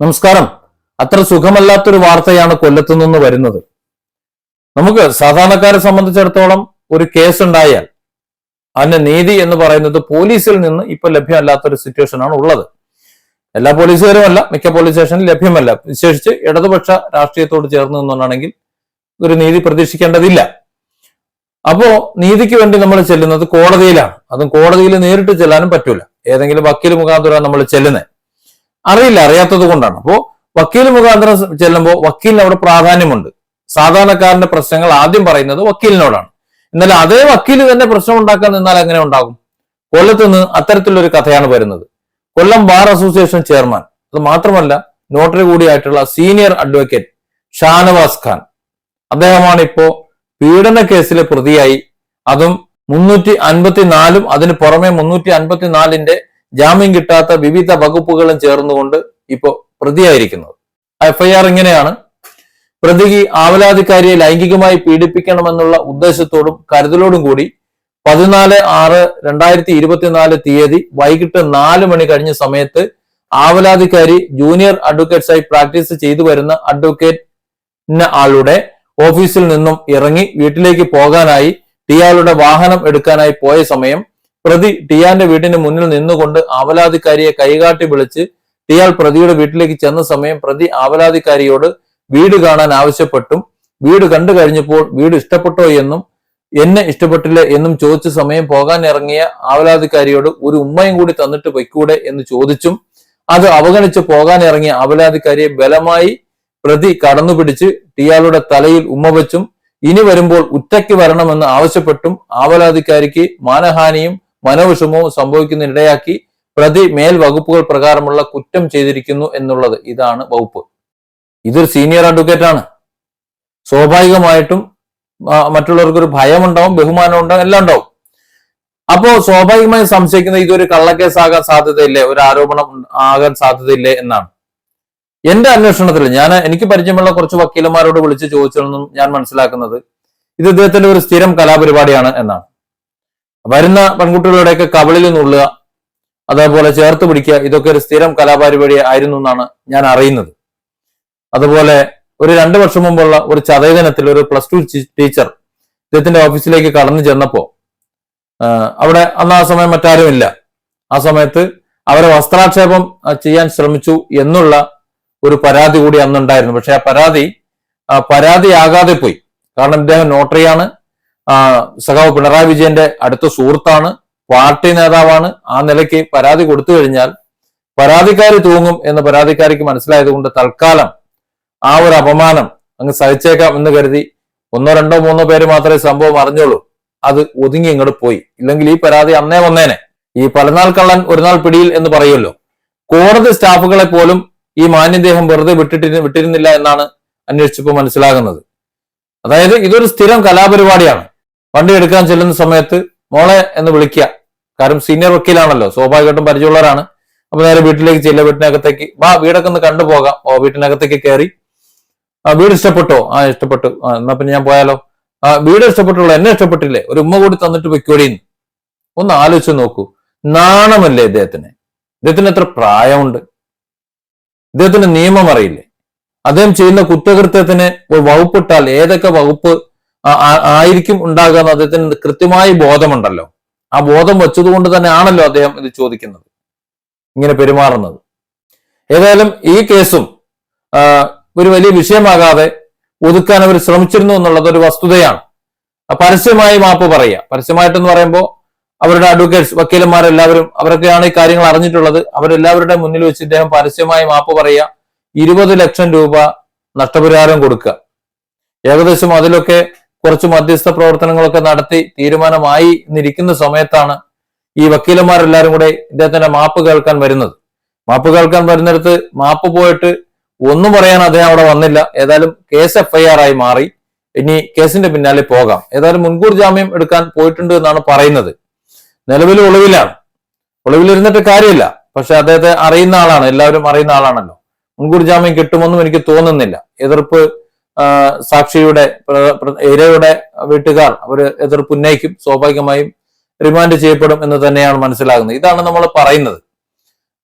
നമസ്കാരം. അത്ര സുഖമല്ലാത്തൊരു വാർത്തയാണ് കൊല്ലത്തു നിന്ന് വരുന്നത്. നമുക്ക് സാധാരണക്കാരെ സംബന്ധിച്ചിടത്തോളം ഒരു കേസ് ഉണ്ടായാൽ അതിന്റെ നീതി എന്ന് പറയുന്നത് പോലീസിൽ നിന്ന് ഇപ്പൊ ലഭ്യമല്ലാത്തൊരു സിറ്റുവേഷൻ ആണ് ഉള്ളത്. എല്ലാ പോലീസുകാരും അല്ല മിക്ക പോലീസ് സ്റ്റേഷനിൽ ലഭ്യമല്ല. വിശേഷിച്ച് ഇടതുപക്ഷ രാഷ്ട്രീയത്തോട് ചേർന്ന് നിന്നുകൊണ്ടാണെങ്കിൽ ഒരു നീതി പ്രതീക്ഷിക്കേണ്ടതില്ല. അപ്പോ നീതിക്ക് വേണ്ടി നമ്മൾ ചെല്ലുന്നത് കോടതിയിലാണ്. അതും കോടതിയിൽ നേരിട്ട് ചെല്ലാനും പറ്റൂല. ഏതെങ്കിലും വക്കീൽ മുഖാന്തരം നമ്മൾ ചെല്ലുന്നത്. അറിയില്ല അറിയാത്തത് കൊണ്ടാണ്. അപ്പോ വക്കീൽ മുഖാന്തരം ചെല്ലുമ്പോൾ വക്കീലിന് അവിടെ പ്രാധാന്യമുണ്ട്. സാധാരണക്കാരന്റെ പ്രശ്നങ്ങൾ ആദ്യം പറയുന്നത് വക്കീലിനോടാണ്. എന്നാൽ അതേ വക്കീൽ തന്നെ പ്രശ്നം ഉണ്ടാക്കാൻ നിന്നാൽ എങ്ങനെ ഉണ്ടാകും? കൊല്ലത്ത് നിന്ന് അത്തരത്തിലൊരു കഥയാണ് വരുന്നത്. കൊല്ലം ബാർ അസോസിയേഷൻ ചെയർമാൻ അത് മാത്രമല്ല നോട്ടറി കൂടിയായിട്ടുള്ള സീനിയർ അഡ്വക്കേറ്റ് ഷാനവാസ് ഖാൻ. അദ്ദേഹമാണ് ഇപ്പോ പീഡന കേസിലെ പ്രതിയായി. അതും മുന്നൂറ്റി അൻപത്തിനാലും അതിന് പുറമെ മുന്നൂറ്റി അൻപത്തിനാലിന്റെ ജാമ്യം കിട്ടാത്ത വിവിധ വകുപ്പുകളും ചേർന്നുകൊണ്ട് ഇപ്പോ പ്രതിയായിരിക്കുന്നത്. എഫ്ഐആർ ഇങ്ങനെയാണ്. പ്രതിക്ക് ആവലാധികാരിയെ ലൈംഗികമായി പീഡിപ്പിക്കണമെന്നുള്ള ഉദ്ദേശത്തോടും കരുതലോടും കൂടി പതിനാല് ആറ് രണ്ടായിരത്തി ഇരുപത്തിനാല് തീയതി വൈകിട്ട് നാല് മണി കഴിഞ്ഞ സമയത്ത് ആവലാധികാരി ജൂനിയർ അഡ്വക്കേറ്റ്സായി പ്രാക്ടീസ് ചെയ്തു വരുന്ന അഡ്വക്കേറ്റ് ആളുടെ ഓഫീസിൽ നിന്നും ഇറങ്ങി വീട്ടിലേക്ക് പോകാനായി ടിയാളുടെ വാഹനം എടുക്കാനായി പോയ സമയം പ്രതി ടിയാന്റെ വീടിന് മുന്നിൽ നിന്നുകൊണ്ട് ആവലാതിക്കാരിയെ കൈകാട്ടി വിളിച്ച് ടിയാൾ പ്രതിയുടെ വീട്ടിലേക്ക് ചെന്ന സമയം പ്രതി ആവലാതിക്കാരിയോട് വീട് കാണാൻ ആവശ്യപ്പെട്ടും വീട് കണ്ടു കഴിഞ്ഞപ്പോൾ വീട് ഇഷ്ടപ്പെട്ടോ എന്നും എന്നെ ഇഷ്ടപ്പെട്ടില്ല എന്നും ചോദിച്ച സമയം പോകാൻ ഇറങ്ങിയ ആവലാതിക്കാരിയോട് ഒരു ഉമ്മയും കൂടി തന്നിട്ട് പൊയ്ക്കൂടെ എന്ന് ചോദിച്ചും അത് അവഗണിച്ച് പോകാൻ ഇറങ്ങിയ ആവലാതിക്കാരിയെ ബലമായി പ്രതി കടന്നുപിടിച്ച് ടിയാളുടെ തലയിൽ ഉമ്മ വെച്ചും ഇനി വരുമ്പോൾ ഉറ്റയ്ക്ക് വരണമെന്ന് ആവശ്യപ്പെട്ടും ആവലാതിക്കാരിക്ക് മാനഹാനിയും മനോവിഷമവും സംഭവിക്കുന്നതിനിടയാക്കി പ്രതി മേൽ വകുപ്പുകൾ പ്രകാരമുള്ള കുറ്റം ചെയ്തിരിക്കുന്നു എന്നുള്ളത് ഇതാണ് വകുപ്പ്. ഇതൊരു സീനിയർ അഡ്വക്കേറ്റ് ആണ്. സ്വാഭാവികമായിട്ടും മറ്റുള്ളവർക്കൊരു ഭയമുണ്ടാവും ബഹുമാനം ഉണ്ടാവും എല്ലാം ഉണ്ടാവും. അപ്പോ സ്വാഭാവികമായി സംശയിക്കുന്ന ഇതൊരു കള്ളക്കേസ് ആകാൻ സാധ്യതയില്ലേ? ഒരു ആരോപണം ആകാൻ സാധ്യതയില്ലേ എന്നാണ്. എന്റെ അന്വേഷണത്തിൽ ഞാൻ എനിക്ക് പരിചയമുള്ള കുറച്ച് വക്കീലന്മാരോട് വിളിച്ച് ചോദിച്ചതെന്നും ഞാൻ മനസ്സിലാക്കുന്നത് ഇത് ഇദ്ദേഹത്തിന്റെ ഒരു സ്ഥിരം കലാപരിപാടിയാണ് എന്നാണ്. വരുന്ന പെൺകുട്ടികളുടെയൊക്കെ കവളിൽ നുള്ളുക അതേപോലെ ചേർത്ത് പിടിക്കുക ഇതൊക്കെ ഒരു സ്ഥിരം കലാപരിപാടി ആയിരുന്നു എന്നാണ് ഞാൻ അറിയുന്നത്. അതുപോലെ ഒരു രണ്ടു വർഷം മുമ്പുള്ള ഒരു ചതയദിനത്തിൽ ഒരു പ്ലസ് ടു ടീച്ചർ ഇദ്ദേഹത്തിന്റെ ഓഫീസിലേക്ക് കടന്നു ചെന്നപ്പോ അവിടെ അന്ന് ആ സമയം മറ്റാരുമില്ല. ആ സമയത്ത് അവരെ വസ്ത്രാക്ഷേപം ചെയ്യാൻ ശ്രമിച്ചു എന്നുള്ള ഒരു പരാതി കൂടി അന്നുണ്ടായിരുന്നു. പക്ഷെ ആ പരാതി പരാതിയാകാതെ പോയി. കാരണം ഇദ്ദേഹം നോട്ടറിയാണ് സഖാവ് പിണറായി വിജയന്റെ അടുത്ത സുഹൃത്താണ് പാർട്ടി നേതാവാണ്. ആ നിലയ്ക്ക് പരാതി കൊടുത്തു കഴിഞ്ഞാൽ പരാതിക്കാരി തൂങ്ങും എന്ന് പരാതിക്കാരിക്ക് മനസ്സിലായതുകൊണ്ട് തൽക്കാലം ആ ഒരു അപമാനം അങ്ങ് സഹിച്ചേക്കാം എന്ന് കരുതി ഒന്നോ രണ്ടോ മൂന്നോ പേര് മാത്രമേ സംഭവം അറിഞ്ഞുള്ളൂ. അത് ഒതുങ്ങി ഇങ്ങോട്ട് പോയി. ഇല്ലെങ്കിൽ ഈ പരാതി അന്നേ വന്നേനെ. ഈ പലനാൾ കള്ളൻ ഒരു നാൾ പിടിയിൽ എന്ന് പറയുമല്ലോ. കോടതി സ്റ്റാഫുകളെ പോലും ഈ മാന്യദേഹം വെറുതെ വിട്ടിട്ട് വിട്ടിരുന്നില്ല എന്നാണ് അന്വേഷിച്ചപ്പോൾ മനസ്സിലാകുന്നത്. അതായത് ഇതൊരു സ്ഥിരം കലാപരിപാടിയാണ്. വണ്ടി എടുക്കാൻ ചെല്ലുന്ന സമയത്ത് മോളെ എന്ന് വിളിക്കുക. കാരണം സീനിയർ വക്കീലാണല്ലോ സ്വാഭാവികമായിട്ടും പരിചയമുള്ളവരാണ്. അപ്പൊ നേരെ വീട്ടിലേക്ക് ചെല്ലുക വീട്ടിനകത്തേക്ക് വാ വീടൊക്കെ ഒന്ന് കണ്ടുപോകാം ഓ വീട്ടിനകത്തേക്ക് കയറി. ആ വീട് ഇഷ്ടപ്പെട്ടോ? ആ ഇഷ്ടപ്പെട്ടു. ആ എന്നാ പിന്നെ ഞാൻ പോയാലോ? ആ വീട് ഇഷ്ടപ്പെട്ടുള്ളൂ എന്നെ ഇഷ്ടപ്പെട്ടില്ലേ? ഒരു ഉമ്മ കൂടി തന്നിട്ട് വെക്കോടിന്ന് ഒന്ന് ആലോചിച്ച് നോക്കൂ. നാണമല്ലേ ഇദ്ദേഹത്തിന്? ഇദ്ദേഹത്തിന് എത്ര പ്രായമുണ്ട്? ഇദ്ദേഹത്തിന് നിയമം അറിയില്ലേ? അദ്ദേഹം ചെയ്യുന്ന കുറ്റകൃത്യത്തിന് ഒരു വകുപ്പിട്ടാൽ ഏതൊക്കെ വകുപ്പ് ആയിരിക്കും ഉണ്ടാകുക എന്ന് അദ്ദേഹത്തിന് കൃത്യമായി ബോധമുണ്ടല്ലോ. ആ ബോധം വെച്ചതുകൊണ്ട് തന്നെ ആണല്ലോ അദ്ദേഹം ഇത് ചോദിക്കുന്നത്. ഇങ്ങനെ പെരുമാറുന്നത്. ഏതായാലും ഈ കേസും ഒരു വലിയ വിഷയമാകാതെ ഒതുക്കാൻ അവർ ശ്രമിച്ചിരുന്നു എന്നുള്ളത് ഒരു വസ്തുതയാണ്. പരസ്യമായി മാപ്പ് പറയുക. പരസ്യമായിട്ടെന്ന് പറയുമ്പോൾ അവരുടെ അഡ്വക്കേറ്റ്സ് വക്കീലന്മാരെല്ലാവരും അവരൊക്കെയാണ് ഈ കാര്യങ്ങൾ അറിഞ്ഞിട്ടുള്ളത്. അവരെല്ലാവരുടെ മുന്നിൽ വെച്ച് ഇദ്ദേഹം പരസ്യമായി മാപ്പ് പറയുക. ഇരുപത് ലക്ഷം രൂപ നഷ്ടപരിഹാരം കൊടുക്കുക. ഏകദേശം അതിലൊക്കെ കുറച്ച് മധ്യസ്ഥ പ്രവർത്തനങ്ങളൊക്കെ നടത്തി തീരുമാനമായി എന്നിരിക്കുന്ന സമയത്താണ് ഈ വക്കീലന്മാരെല്ലാരും കൂടെ ഇദ്ദേഹത്തിന്റെ മാപ്പ് കേൾക്കാൻ വരുന്നത്. മാപ്പ് കേൾക്കാൻ വരുന്നിടത്ത് മാപ്പ് പോയിട്ട് ഒന്നും പറയാൻ അദ്ദേഹം അവിടെ വന്നില്ല. ഏതായാലും കേസ് എഫ്ഐആർ ആയി മാറി. ഇനി കേസിന്റെ പിന്നാലെ പോകാം. ഏതായാലും മുൻകൂർ ജാമ്യം എടുക്കാൻ പോയിട്ടുണ്ട് എന്നാണ് പറയുന്നത്. നിലവിൽ ഒളിവിലാണ്. ഒളിവിലിരുന്നിട്ട് കാര്യമില്ല. പക്ഷെ അദ്ദേഹത്തെ അറിയുന്ന ആളാണ്. എല്ലാവരും അറിയുന്ന ആളാണല്ലോ. മുൻകൂർ ജാമ്യം കിട്ടുമെന്നും എനിക്ക് തോന്നുന്നില്ല. എതിർപ്പ് സാക്ഷിയുടെ ഇരയുടെ വീട്ടുകാർ അവർ എതിർപ്പ് ഉന്നയിക്കും സ്വാഭാവികമായും റിമാൻഡ് ചെയ്യപ്പെടും എന്ന് തന്നെയാണ് മനസ്സിലാകുന്നത്. ഇതാണ് നമ്മൾ പറയുന്നത്.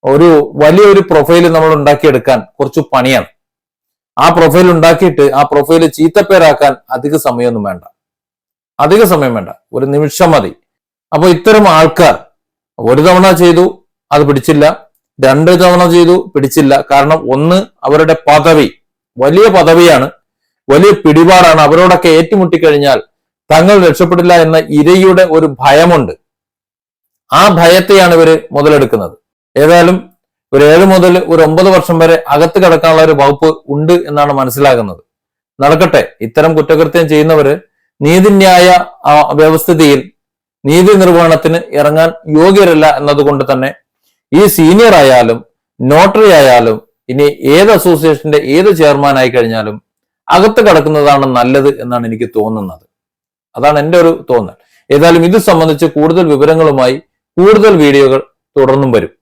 ഒരു വലിയൊരു പ്രൊഫൈൽ നമ്മൾ ഉണ്ടാക്കിയെടുക്കാൻ കുറച്ച് പണിയാണ്. ആ പ്രൊഫൈൽ ഉണ്ടാക്കിയിട്ട് ആ പ്രൊഫൈൽ ചീത്തപ്പേരാക്കാൻ അധിക സമയമൊന്നും വേണ്ട. അധിക സമയം വേണ്ട. ഒരു നിമിഷം മതി. അപ്പൊ ഇത്തരം ആൾക്കാർ ഒരു തവണ ചെയ്തു അത് പിടിച്ചില്ല. രണ്ട് തവണ ചെയ്തു പിടിച്ചില്ല. കാരണം ഒന്ന് അവരുടെ പദവി വലിയ പദവിയാണ്. വലിയ പിടിപാടാണ്. അവരോടൊക്കെ ഏറ്റുമുട്ടിക്കഴിഞ്ഞാൽ തങ്ങൾ രക്ഷപ്പെടില്ല എന്ന ഇരയുടെ ഒരു ഭയമുണ്ട്. ആ ഭയത്തെയാണ് ഇവർ മുതലെടുക്കുന്നത്. ഏതായാലും ഒരു ഏഴ് മുതൽ ഒരു ഒമ്പത് വർഷം വരെ അകത്ത് കിടക്കാനുള്ള ഒരു വകുപ്പ് ഉണ്ട് എന്നാണ് മനസ്സിലാകുന്നത്. നടക്കട്ടെ. ഇത്തരം കുറ്റകൃത്യം ചെയ്യുന്നവര് നീതിന്യായ വ്യവസ്ഥിതിയിൽ നീതി നിർവഹണത്തിന് ഇറങ്ങാൻ യോഗ്യരല്ല എന്നതുകൊണ്ട് തന്നെ ഈ സീനിയർ ആയാലും നോട്ടറി ആയാലും ഇനി ഏത് അസോസിയേഷന്റെ ഏത് ചെയർമാൻ ആയി കഴിഞ്ഞാലും അകത്ത് കടക്കുന്നതാണ് നല്ലത് എന്നാണ് എനിക്ക് തോന്നുന്നത്. അതാണ് എന്റെ ഒരു തോന്നൽ. ഏതായാലും ഇത് സംബന്ധിച്ച് കൂടുതൽ വിവരങ്ങളുമായി കൂടുതൽ വീഡിയോകൾ തുടർന്നും വരും.